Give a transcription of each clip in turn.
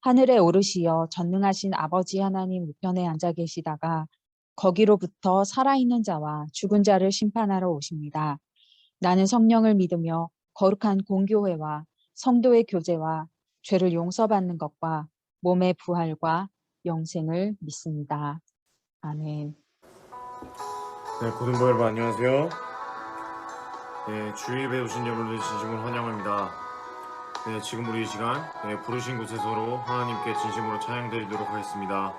하늘에 오르시어 전능하신 아버지 하나님 우편에 앉아 계시다가 거기로부터 살아있는 자와 죽은 자를 심판하러 오십니다. 나는 성령을 믿으며 거룩한 공교회와 성도의 교제와 죄를 용서받는 것과 몸의 부활과 영생을 믿습니다. 아멘. 네, 고등부 여러분 안녕하세요. 네, 주일에 오신 여러분들 진심으로 환영합니다. 네, 지금 우리 이 시간 네, 부르신 곳에서로 하나님께 진심으로 찬양드리도록 하겠습니다.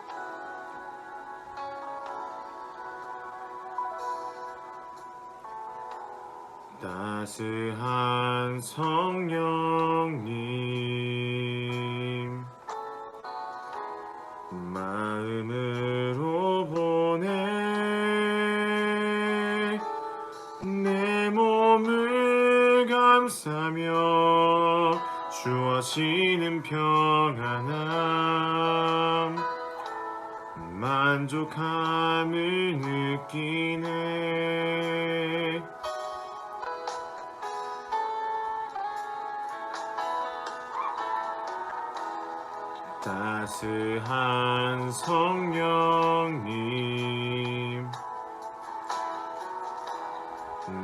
따스한 성령님 주어지는 평안함 만족함을 느끼네. 따스한 성령님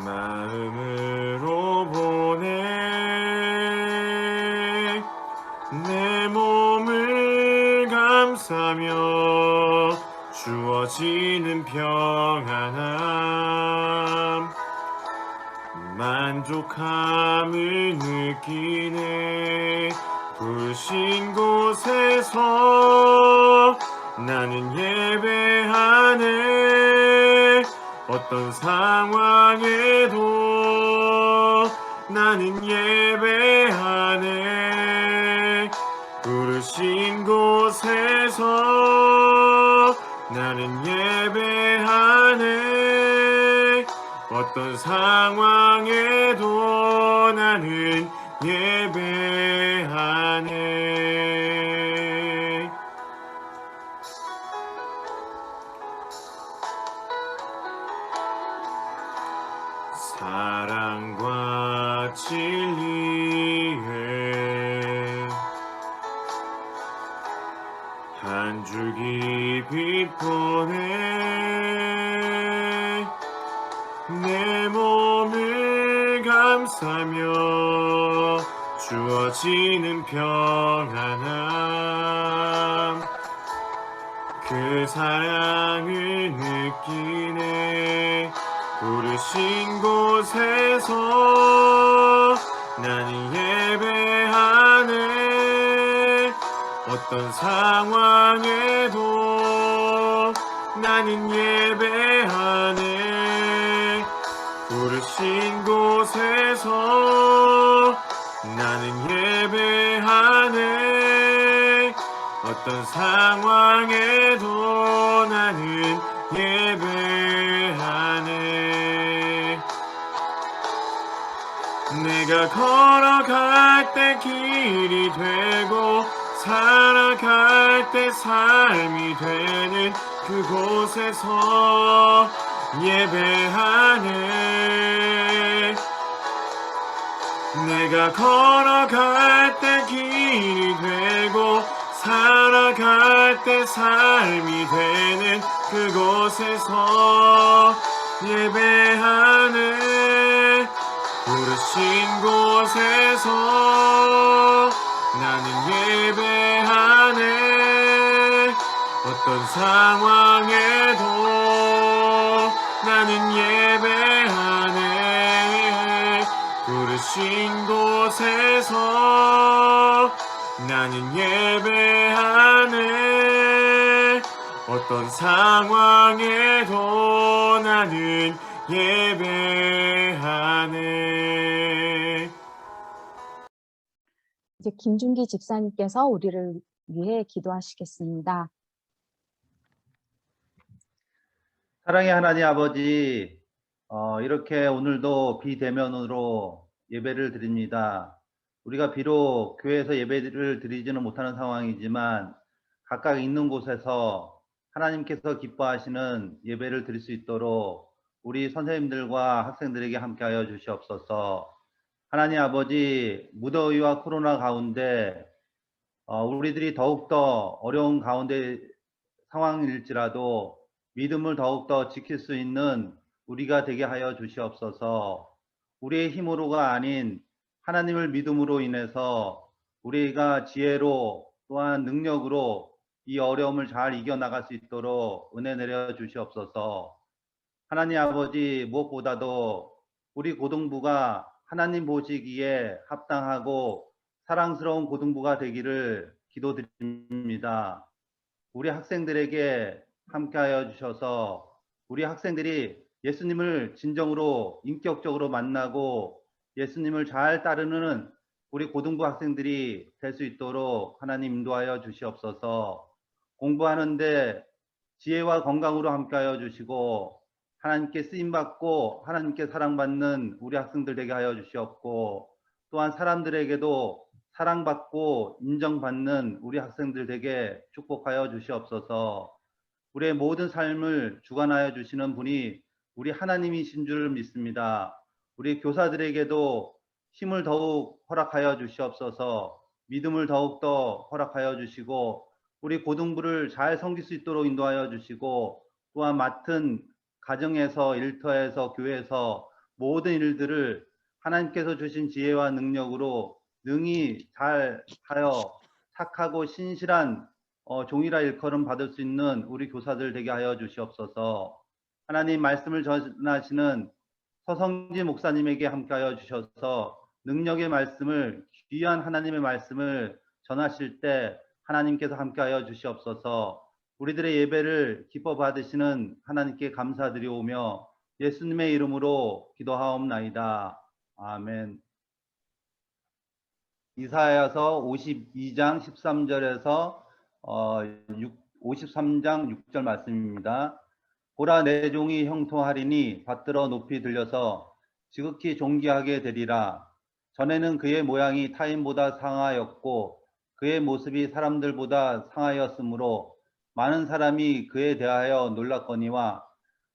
마음으 감싸며 주어지는 평안함 만족함을 느끼네. 부신 곳에서 나는 예배하네. 어떤 상황에도 나는 예배하네. 부르신 곳 에서 나는 예배하네. 어떤 상황에도 나는 예배하네 주어지는 평안함. 그 사랑을 느끼네. 부르신 곳에서 나는 예배하네. 어떤 상황에도 나는 예배하네. 부르신 곳에서 나는 예배하네. 어떤 상황에도 나는 예배하네. 내가 걸어갈 때 길이 되고 살아갈 때 삶이 되는 그곳에서 예배하네 내가 걸어갈 때 길이 되고 살아갈 때 삶이 되는 그곳에서 예배하네. 부르신 곳에서 나는 예배하네. 어떤 상황에도 나는 예배하네 부르신 곳에서 나는 예배하네 어떤 상황에도 나는 예배하네 이제 김준기 집사님께서 우리를 위해 기도하시겠습니다. 사랑의 하나님 아버지, 어, 이렇게 오늘도 비대면으로 예배를 드립니다. 우리가 비록 교회에서 예배를 드리지는 못하는 상황이지만 각각 있는 곳에서 하나님께서 기뻐하시는 예배를 드릴 수 있도록 우리 선생님들과 학생들에게 함께하여 주시옵소서. 하나님 아버지, 무더위와 코로나 가운데 어, 우리들이 더욱더 어려운 가운데 상황일지라도 믿음을 더욱더 지킬 수 있는 우리가 되게 하여 주시옵소서. 우리의 힘으로가 아닌 하나님을 믿음으로 인해서 우리가 지혜로 또한 능력으로 이 어려움을 잘 이겨나갈 수 있도록 은혜 내려 주시옵소서. 하나님 아버지 무엇보다도 우리 고등부가 하나님 보시기에 합당하고 사랑스러운 고등부가 되기를 기도드립니다. 우리 학생들에게 함께하여 주셔서 우리 학생들이 예수님을 진정으로 인격적으로 만나고 예수님을 잘 따르는 우리 고등부 학생들이 될 수 있도록 하나님 인도하여 주시옵소서. 공부하는데 지혜와 건강으로 함께하여 주시고 하나님께 쓰임 받고 하나님께 사랑받는 우리 학생들 되게 하여 주시옵고 또한 사람들에게도 사랑받고 인정받는 우리 학생들 되게 축복하여 주시옵소서. 우리의 모든 삶을 주관하여 주시는 분이 우리 하나님이신 줄 믿습니다. 우리 교사들에게도 힘을 더욱 허락하여 주시옵소서. 믿음을 더욱더 허락하여 주시고 우리 고등부를 잘 섬길 수 있도록 인도하여 주시고 또한 맡은 가정에서 일터에서 교회에서 모든 일들을 하나님께서 주신 지혜와 능력으로 능히 잘 하여 착하고 신실한 어, 종이라 일컬음 받을 수 있는 우리 교사들 되게 하여 주시옵소서. 하나님 말씀을 전하시는 서성지 목사님에게 함께하여 주셔서 능력의 말씀을 귀한 하나님의 말씀을 전하실 때 하나님께서 함께하여 주시옵소서. 우리들의 예배를 기뻐 받으시는 하나님께 감사드리오며 예수님의 이름으로 기도하옵나이다. 아멘. 이사야서 52장 13절에서 어, 53장 6절 말씀입니다. 보라 내 종이 형통하리니 받들어 높이 들려서 지극히 존귀하게 되리라. 전에는 그의 모양이 타인보다 상하였고 그의 모습이 사람들보다 상하였으므로 많은 사람이 그에 대하여 놀랐거니와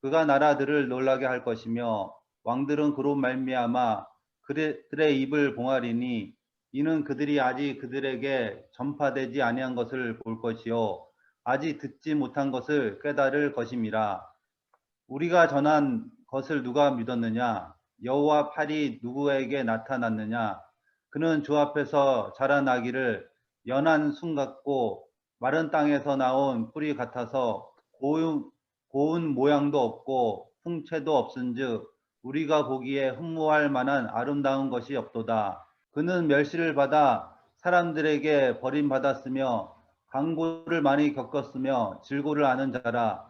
그가 나라들을 놀라게 할 것이며 왕들은 그로 말미암아 그들의 입을 봉하리니 이는 그들이 아직 그들에게 전파되지 아니한 것을 볼 것이요 아직 듣지 못한 것을 깨달을 것임이라 우리가 전한 것을 누가 믿었느냐? 여호와 팔이 누구에게 나타났느냐? 그는 주 앞에서 자라나기를 연한 순 같고 마른 땅에서 나온 뿌리 같아서 고운, 고운 모양도 없고 풍채도 없은즉 우리가 보기에 흠모할 만한 아름다운 것이 없도다. 그는 멸시를 받아 사람들에게 버림받았으며 강고를 많이 겪었으며 질고를 아는 자라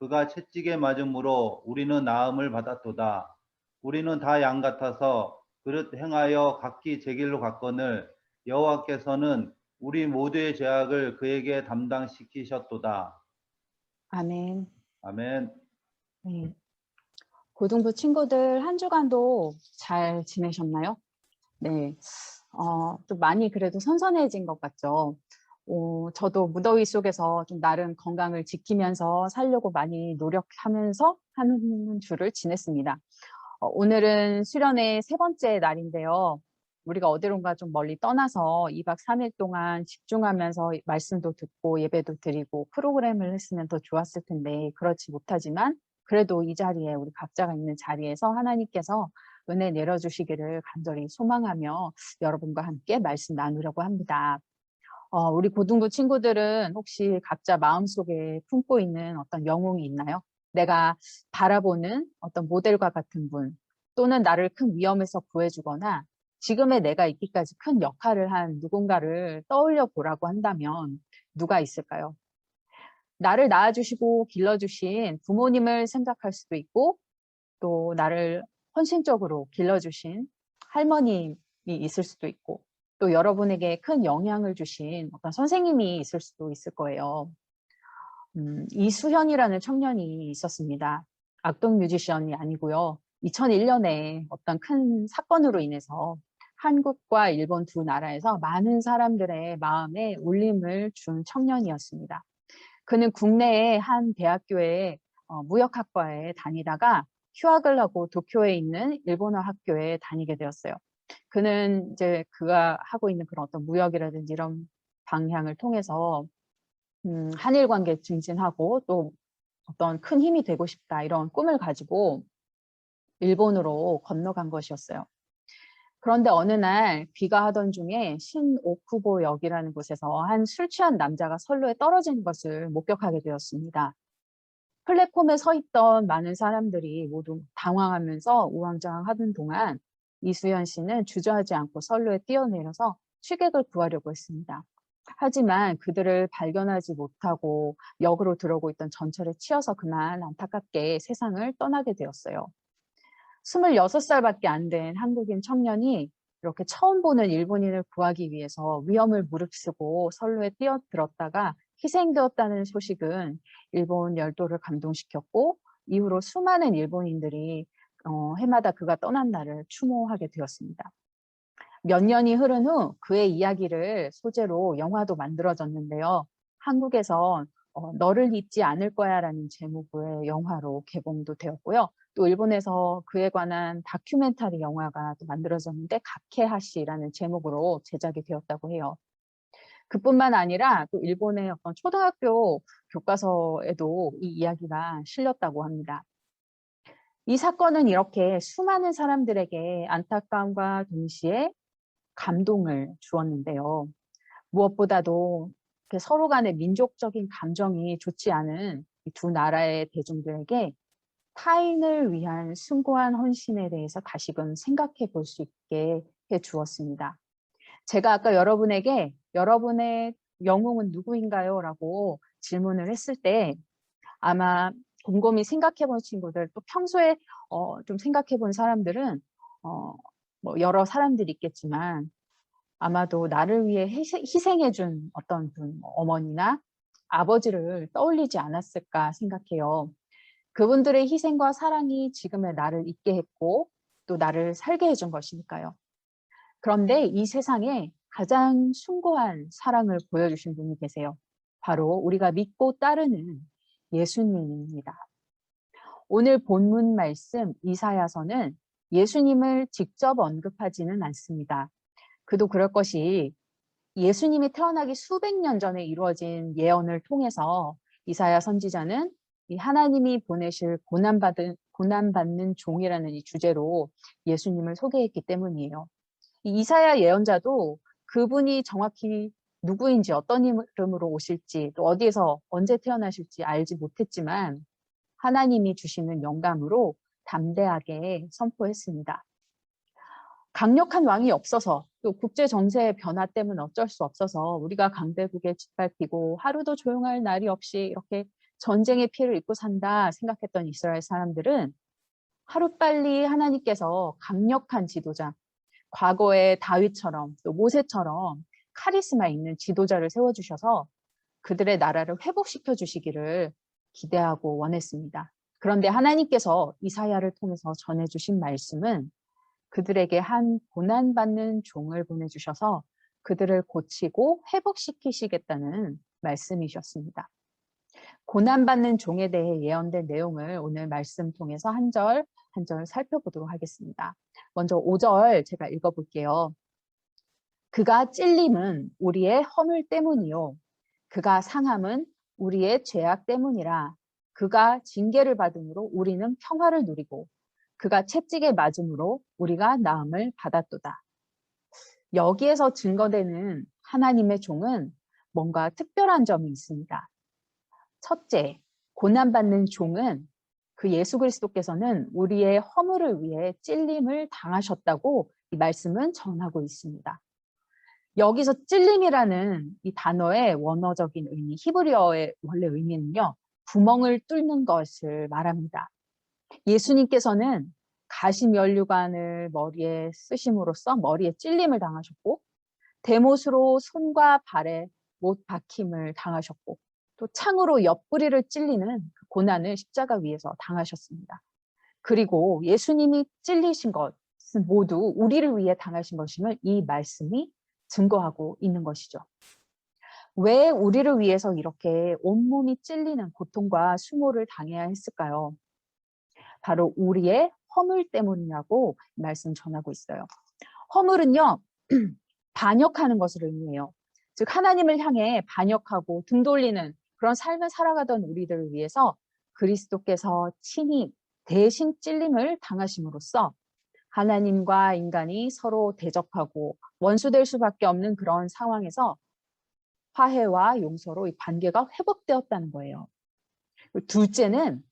그가 채찍에 맞음으로 우리는 나음을 받았도다. 우리는 다 양 같아서 그릇 행하여 각기 제 길로 갔거늘 여호와께서는 우리 모두의 죄악을 그에게 담당시키셨도다. 아멘. 아멘. 네. 고등부 친구들 한 주간도 잘 지내셨나요? 네. 어, 좀 많이 그래도 선선해진 것 같죠. 어, 저도 무더위 속에서 좀 나름 건강을 지키면서 살려고 많이 노력하면서 하는 주를 지냈습니다. 어, 오늘은 수련의 세 번째 날인데요. 우리가 어디론가 좀 멀리 떠나서 2박 3일 동안 집중하면서 말씀도 듣고 예배도 드리고 프로그램을 했으면 더 좋았을 텐데 그렇지 못하지만 그래도 이 자리에 우리 각자가 있는 자리에서 하나님께서 은혜 내려주시기를 간절히 소망하며 여러분과 함께 말씀 나누려고 합니다. 어, 우리 고등부 친구들은 혹시 각자 마음속에 품고 있는 어떤 영웅이 있나요? 내가 바라보는 어떤 모델과 같은 분 또는 나를 큰 위험에서 구해주거나 지금의 내가 있기까지 큰 역할을 한 누군가를 떠올려 보라고 한다면 누가 있을까요? 나를 낳아주시고 길러주신 부모님을 생각할 수도 있고 또 나를 헌신적으로 길러주신 할머님이 있을 수도 있고 또 여러분에게 큰 영향을 주신 어떤 선생님이 있을 수도 있을 거예요. 음, 이수현이라는 청년이 있었습니다. 악동 뮤지션이 아니고요. 2001년에 어떤 큰 사건으로 인해서 한국과 일본 두 나라에서 많은 사람들의 마음에 울림을 준 청년이었습니다. 그는 국내의 한 대학교의 어, 무역학과에 다니다가 휴학을 하고 도쿄에 있는 일본어 학교에 다니게 되었어요. 그는 이제 그가 하고 있는 그런 어떤 무역이라든지 이런 방향을 통해서 음, 한일 관계 증진하고 또 어떤 큰 힘이 되고 싶다 이런 꿈을 가지고 일본으로 건너간 것이었어요. 그런데 어느 날 귀가하던 중에 신오쿠보 역이라는 곳에서 한 술 취한 남자가 선로에 떨어진 것을 목격하게 되었습니다. 플랫폼에 서 있던 많은 사람들이 모두 당황하면서 우왕좌왕하던 동안 이수연 씨는 주저하지 않고 선로에 뛰어내려서 취객을 구하려고 했습니다. 하지만 그들을 발견하지 못하고 역으로 들어오고 있던 전철에 치여서 그만 안타깝게 세상을 떠나게 되었어요. 26살밖에 안 된 한국인 청년이 이렇게 처음 보는 일본인을 구하기 위해서 위험을 무릅쓰고 선로에 뛰어들었다가 희생되었다는 소식은 일본 열도를 감동시켰고 이후로 수많은 일본인들이 어, 해마다 그가 떠난 날을 추모하게 되었습니다. 몇 년이 흐른 후 그의 이야기를 소재로 영화도 만들어졌는데요. 한국에서 어, 너를 잊지 않을 거야 라는 제목의 영화로 개봉도 되었고요. 또 일본에서 그에 관한 다큐멘터리 영화가 또 만들어졌는데 가케하시라는 제목으로 제작이 되었다고 해요. 그뿐만 아니라 또 일본의 어떤 초등학교 교과서에도 이 이야기가 실렸다고 합니다. 이 사건은 이렇게 수많은 사람들에게 안타까움과 동시에 감동을 주었는데요. 무엇보다도 서로 간의 민족적인 감정이 좋지 않은 이두 나라의 대중들에게 타인을 위한 숭고한 헌신에 대해서 다시금 생각해 볼 수 있게 해 주었습니다. 제가 아까 여러분에게 여러분의 영웅은 누구인가요? 라고 질문을 했을 때 아마 곰곰이 생각해 본 친구들 또 평소에 어, 좀 생각해 본 사람들은 어, 뭐 여러 사람들이 있겠지만 아마도 나를 위해 희생해 준 어떤 분, 뭐 어머니나 아버지를 떠올리지 않았을까 생각해요. 그분들의 희생과 사랑이 지금의 나를 있게 했고 또 나를 살게 해준 것이니까요. 그런데 이 세상에 가장 숭고한 사랑을 보여주신 분이 계세요. 바로 우리가 믿고 따르는 예수님입니다. 오늘 본문 말씀 이사야서는 예수님을 직접 언급하지는 않습니다. 그도 그럴 것이 예수님이 태어나기 수백 년 전에 이루어진 예언을 통해서 이사야 선지자는 이 하나님이 보내실 고난받은, 고난받는 종이라는 이 주제로 예수님을 소개했기 때문이에요. 이 이사야 예언자도 그분이 정확히 누구인지 어떤 이름으로 오실지 또 어디에서 언제 태어나실지 알지 못했지만 하나님이 주시는 영감으로 담대하게 선포했습니다. 강력한 왕이 없어서 또 국제 정세의 변화 때문에 어쩔 수 없어서 우리가 강대국에 짓밟히고 하루도 조용할 날이 없이 이렇게 전쟁의 피해를 입고 산다 생각했던 이스라엘 사람들은 하루빨리 하나님께서 강력한 지도자, 과거의 다윗처럼 또 모세처럼 카리스마 있는 지도자를 세워주셔서 그들의 나라를 회복시켜 주시기를 기대하고 원했습니다. 그런데 하나님께서 이사야를 통해서 전해주신 말씀은 그들에게 한 고난받는 종을 보내주셔서 그들을 고치고 회복시키시겠다는 말씀이셨습니다. 고난받는 종에 대해 예언된 내용을 오늘 말씀 통해서 한 절 한 절 살펴보도록 하겠습니다. 먼저 5절 제가 읽어볼게요. 그가 찔림은 우리의 허물 때문이요. 그가 상함은 우리의 죄악 때문이라. 그가 징계를 받음으로 우리는 평화를 누리고 그가 채찍에 맞음으로 우리가 나음을 받았도다. 여기에서 증거되는 하나님의 종은 뭔가 특별한 점이 있습니다. 첫째, 고난받는 종은 그 예수 그리스도께서는 우리의 허물을 위해 찔림을 당하셨다고 이 말씀은 전하고 있습니다. 여기서 찔림이라는 이 단어의 원어적인 의미, 히브리어의 원래 의미는요, 구멍을 뚫는 것을 말합니다. 예수님께서는 가시면류관을 머리에 쓰심으로써 머리에 찔림을 당하셨고, 대못으로 손과 발에 못 박힘을 당하셨고, 또 창으로 옆구리를 찔리는 그 고난을 십자가 위에서 당하셨습니다. 그리고 예수님이 찔리신 것은 모두 우리를 위해 당하신 것임을 이 말씀이 증거하고 있는 것이죠. 왜 우리를 위해서 이렇게 온몸이 찔리는 고통과 수모를 당해야 했을까요? 바로 우리의 허물 때문이라고 말씀 전하고 있어요. 허물은요, 반역하는 것을 의미해요. 즉, 하나님을 향해 반역하고 등 돌리는 그런 삶을 살아가던 우리들을 위해서 그리스도께서 친히 대신 찔림을 당하심으로써 하나님과 인간이 서로 대적하고 원수될 수밖에 없는 그런 상황에서 화해와 용서로 이 관계가 회복되었다는 거예요. 둘째는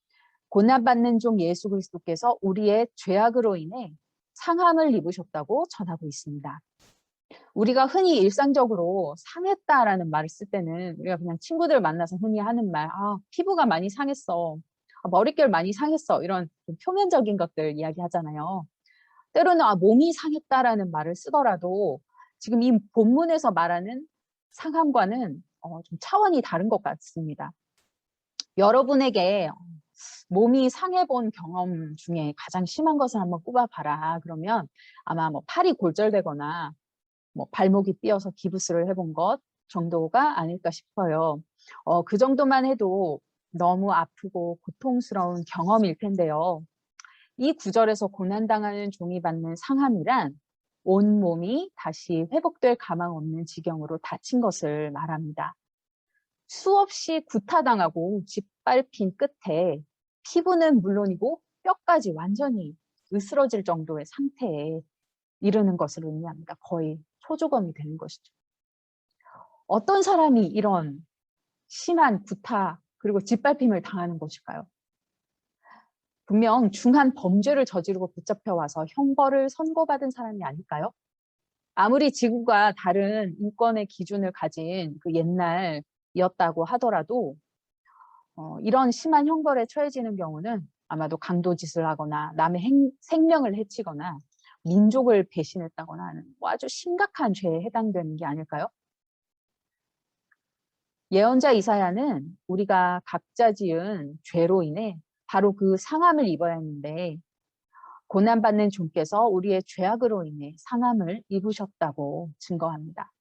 고난받는 종 예수 그리스도께서 우리의 죄악으로 인해 상함을 입으셨다고 전하고 있습니다. 우리가 흔히 일상적으로 상했다라는 말을 쓸 때는 우리가 그냥 친구들 만나서 흔히 하는 말, 아, 피부가 많이 상했어. 아, 머릿결 많이 상했어. 이런 좀 표면적인 것들 이야기하잖아요. 때로는 아, 몸이 상했다라는 말을 쓰더라도 지금 이 본문에서 말하는 상함과는 어, 좀 차원이 다른 것 같습니다. 여러분에게 몸이 상해본 경험 중에 가장 심한 것을 한번 꼽아봐라. 그러면 아마 뭐 팔이 골절되거나 뭐 발목이 삐어서 기부스를 해본 것 정도가 아닐까 싶어요. 어, 그 정도만 해도 너무 아프고 고통스러운 경험일 텐데요. 이 구절에서 고난당하는 종이 받는 상함이란 온 몸이 다시 회복될 가망 없는 지경으로 다친 것을 말합니다. 수없이 구타당하고 짓밟힌 끝에 피부는 물론이고 뼈까지 완전히 으스러질 정도의 상태에 이르는 것을 의미합니다. 거의 초조검이 되는 것이죠. 어떤 사람이 이런 심한 구타 그리고 짓밟힘을 당하는 것일까요? 분명 중한 범죄를 저지르고 붙잡혀 와서 형벌을 선고받은 사람이 아닐까요? 아무리 지구가 다른 인권의 기준을 가진 그 옛날이었다고 하더라도 어, 이런 심한 형벌에 처해지는 경우는 아마도 강도짓을 하거나 남의 행, 생명을 해치거나 민족을 배신했다거나 하는 뭐 아주 심각한 죄에 해당되는 게 아닐까요? 예언자 이사야는 우리가 각자 지은 죄로 인해 바로 그 상함을 입어야 했는데 고난받는 주께서 우리의 죄악으로 인해 상함을 입으셨다고 증거합니다.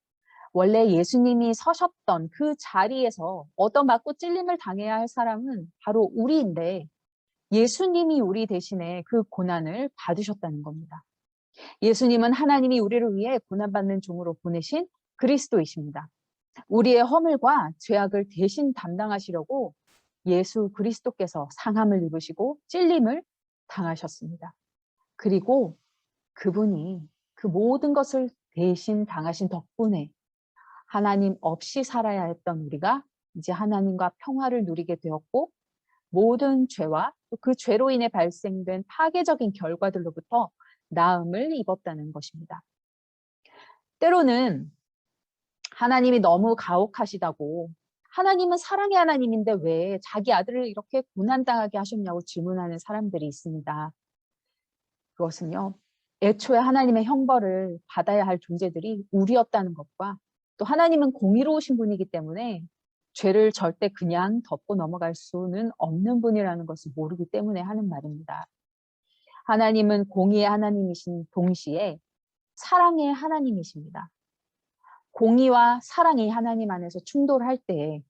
원래 예수님이 서셨던 그 자리에서 얻어맞고 찔림을 당해야 할 사람은 바로 우리인데 예수님이 우리 대신에 그 고난을 받으셨다는 겁니다. 예수님은 하나님이 우리를 위해 고난받는 종으로 보내신 그리스도이십니다. 우리의 허물과 죄악을 대신 담당하시려고 예수 그리스도께서 상함을 입으시고 찔림을 당하셨습니다. 그리고 그분이 그 모든 것을 대신 당하신 덕분에 하나님 없이 살아야 했던 우리가 이제 하나님과 평화를 누리게 되었고 모든 죄와 그 죄로 인해 발생된 파괴적인 결과들로부터 나음을 입었다는 것입니다. 때로는 하나님이 너무 가혹하시다고 하나님은 사랑의 하나님인데 왜 자기 아들을 이렇게 고난당하게 하셨냐고 질문하는 사람들이 있습니다. 그것은요, 애초에 하나님의 형벌을 받아야 할 존재들이 우리였다는 것과 또 하나님은 공의로우신 분이기 때문에 죄를 절대 그냥 덮고 넘어갈 수는 없는 분이라는 것을 모르기 때문에 하는 말입니다. 하나님은 공의의 하나님이신 동시에 사랑의 하나님이십니다. 공의와 사랑이 하나님 안에서 충돌할 때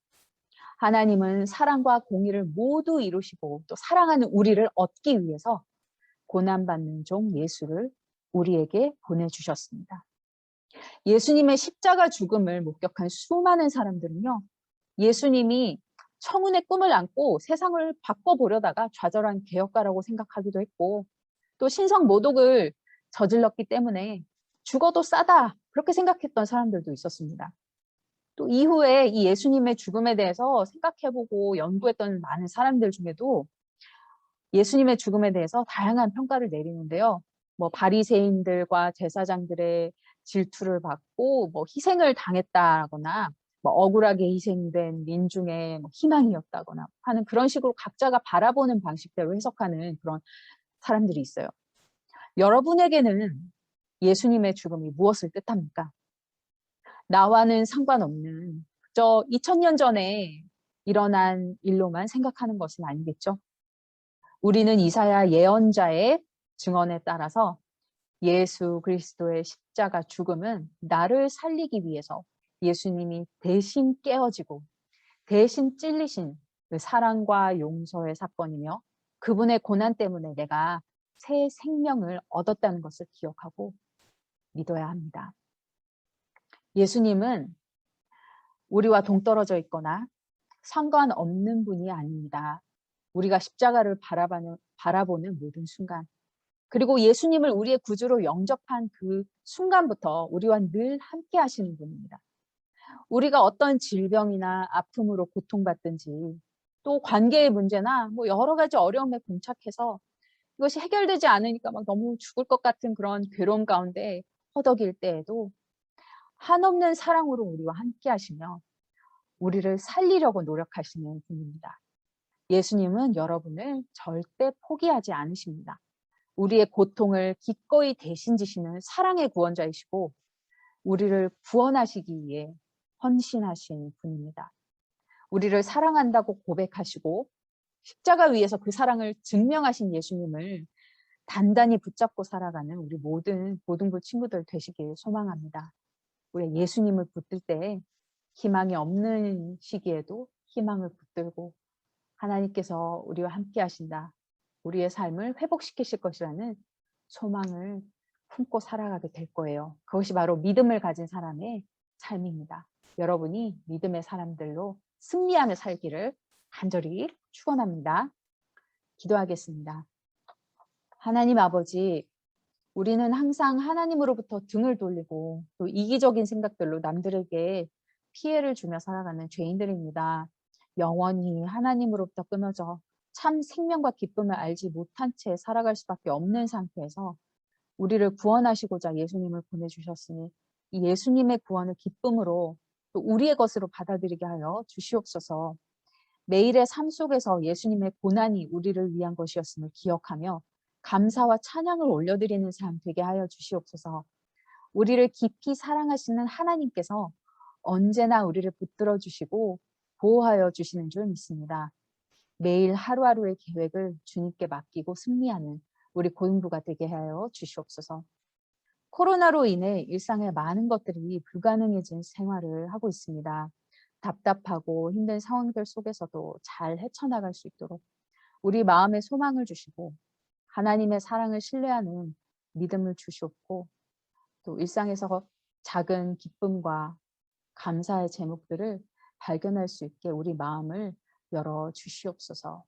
하나님은 사랑과 공의를 모두 이루시고 또 사랑하는 우리를 얻기 위해서 고난받는 종 예수를 우리에게 보내주셨습니다. 예수님의 십자가 죽음을 목격한 수많은 사람들은요, 예수님이 청운의 꿈을 안고 세상을 바꿔보려다가 좌절한 개혁가라고 생각하기도 했고, 또 신성 모독을 저질렀기 때문에 죽어도 싸다 그렇게 생각했던 사람들도 있었습니다. 또 이후에 이 예수님의 죽음에 대해서 생각해보고 연구했던 많은 사람들 중에도 예수님의 죽음에 대해서 다양한 평가를 내리는데요. 뭐 바리새인들과 제사장들의 질투를 받고 뭐 희생을 당했다거나 뭐 억울하게 희생된 민중의 뭐 희망이었다거나 하는 그런 식으로 각자가 바라보는 방식대로 해석하는 그런 사람들이 있어요. 여러분에게는 예수님의 죽음이 무엇을 뜻합니까? 나와는 상관없는 저 2000년 전에 일어난 일로만 생각하는 것은 아니겠죠? 우리는 이사야 예언자의 증언에 따라서 예수 그리스도의 십자가 죽음은 나를 살리기 위해서 예수님이 대신 깨어지고 대신 찔리신 그 사랑과 용서의 사건이며 그분의 고난 때문에 내가 새 생명을 얻었다는 것을 기억하고 믿어야 합니다. 예수님은 우리와 동떨어져 있거나 상관없는 분이 아닙니다. 우리가 십자가를 바라보는, 바라보는 모든 순간, 그리고 예수님을 우리의 구주로 영접한 그 순간부터 우리와 늘 함께 하시는 분입니다. 우리가 어떤 질병이나 아픔으로 고통받든지 또 관계의 문제나 뭐 여러 가지 어려움에 봉착해서 이것이 해결되지 않으니까 막 너무 죽을 것 같은 그런 괴로움 가운데 허덕일 때에도 한없는 사랑으로 우리와 함께 하시며 우리를 살리려고 노력하시는 분입니다. 예수님은 여러분을 절대 포기하지 않으십니다. 우리의 고통을 기꺼이 대신 지시는 사랑의 구원자이시고 우리를 구원하시기 위해 헌신하신 분입니다. 우리를 사랑한다고 고백하시고 십자가 위에서 그 사랑을 증명하신 예수님을 단단히 붙잡고 살아가는 우리 모든 모든 부 친구들 되시길 소망합니다. 우리 예수님을 붙들 때 희망이 없는 시기에도 희망을 붙들고 하나님께서 우리와 함께 하신다. 우리의 삶을 회복시키실 것이라는 소망을 품고 살아가게 될 거예요. 그것이 바로 믿음을 가진 사람의 삶입니다. 여러분이 믿음의 사람들로 승리하며 살기를 간절히 축원합니다. 기도하겠습니다. 하나님 아버지, 우리는 항상 하나님으로부터 등을 돌리고 또 이기적인 생각들로 남들에게 피해를 주며 살아가는 죄인들입니다. 영원히 하나님으로부터 끊어져 참 생명과 기쁨을 알지 못한 채 살아갈 수밖에 없는 상태에서 우리를 구원하시고자 예수님을 보내주셨으니 이 예수님의 구원을 기쁨으로 또 우리의 것으로 받아들이게 하여 주시옵소서. 매일의 삶 속에서 예수님의 고난이 우리를 위한 것이었음을 기억하며 감사와 찬양을 올려드리는 삶 되게 하여 주시옵소서. 우리를 깊이 사랑하시는 하나님께서 언제나 우리를 붙들어 주시고 보호하여 주시는 줄 믿습니다. 매일 하루하루의 계획을 주님께 맡기고 승리하는 우리 고인부가 되게 하여 주시옵소서. 코로나로 인해 일상의 많은 것들이 불가능해진 생활을 하고 있습니다. 답답하고 힘든 상황들 속에서도 잘 헤쳐나갈 수 있도록 우리 마음에 소망을 주시고 하나님의 사랑을 신뢰하는 믿음을 주시옵고 또 일상에서 작은 기쁨과 감사의 제목들을 발견할 수 있게 우리 마음을 열어 주시옵소서.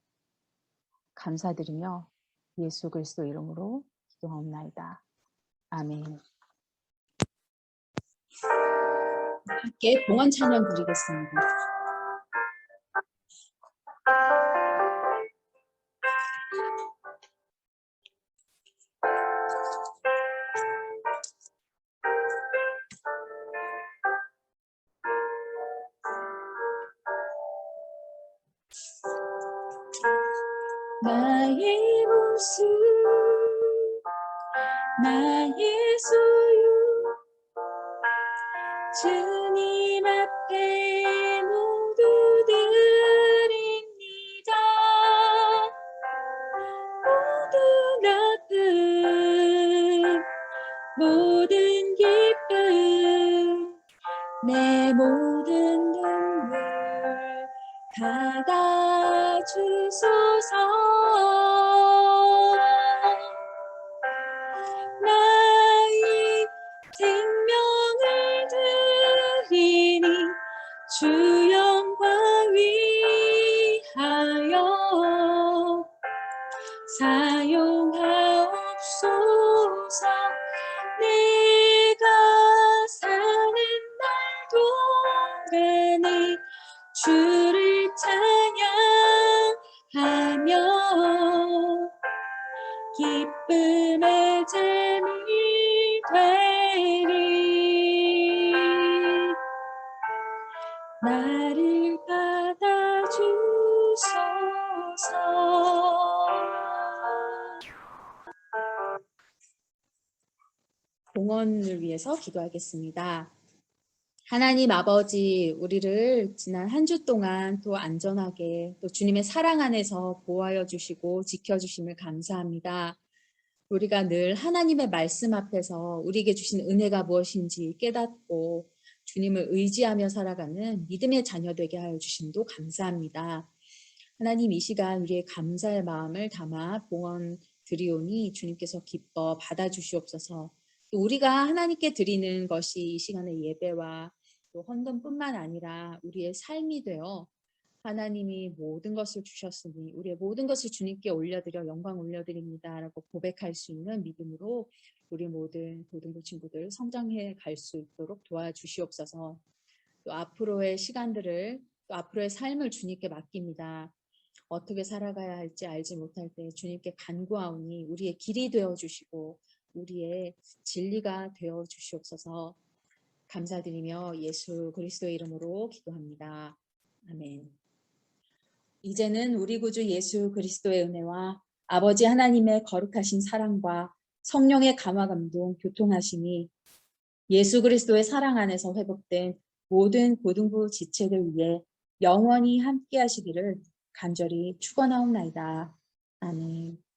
감사드리며 예수 그리스도 이름으로 기도하옵나이다. 아멘. 함께 봉헌 찬양 드리겠습니다. 모 나를 받아주소서 봉헌을 위해서 기도하겠습니다. 하나님 아버지, 우리를 지난 한 주 동안 또 안전하게 또 주님의 사랑 안에서 보호하여 주시고 지켜주심을 감사합니다. 우리가 늘 하나님의 말씀 앞에서 우리에게 주신 은혜가 무엇인지 깨닫고 주님을 의지하며 살아가는 믿음의 자녀 되게 하여 주심도 감사합니다. 하나님 이 시간 우리의 감사의 마음을 담아 봉헌 드리오니 주님께서 기뻐 받아주시옵소서. 또 우리가 하나님께 드리는 것이 이 시간의 예배와 또 헌금뿐만 아니라 우리의 삶이 되어 하나님이 모든 것을 주셨으니 우리의 모든 것을 주님께 올려드려 영광 올려드립니다라고 고백할 수 있는 믿음으로 우리 모든 고등부 친구들 성장해 갈 수 있도록 도와주시옵소서. 또 앞으로의 시간들을 또 앞으로의 삶을 주님께 맡깁니다. 어떻게 살아가야 할지 알지 못할 때 주님께 간구하오니 우리의 길이 되어 주시고 우리의 진리가 되어 주시옵소서. 감사드리며 예수 그리스도의 이름으로 기도합니다. 아멘. 이제는 우리 구주 예수 그리스도의 은혜와 아버지 하나님의 거룩하신 사랑과 성령의 감화 감동 교통하심이 예수 그리스도의 사랑 안에서 회복된 모든 고등부 지체들 위해 영원히 함께 하시기를 간절히 축원하옵나이다. 아멘.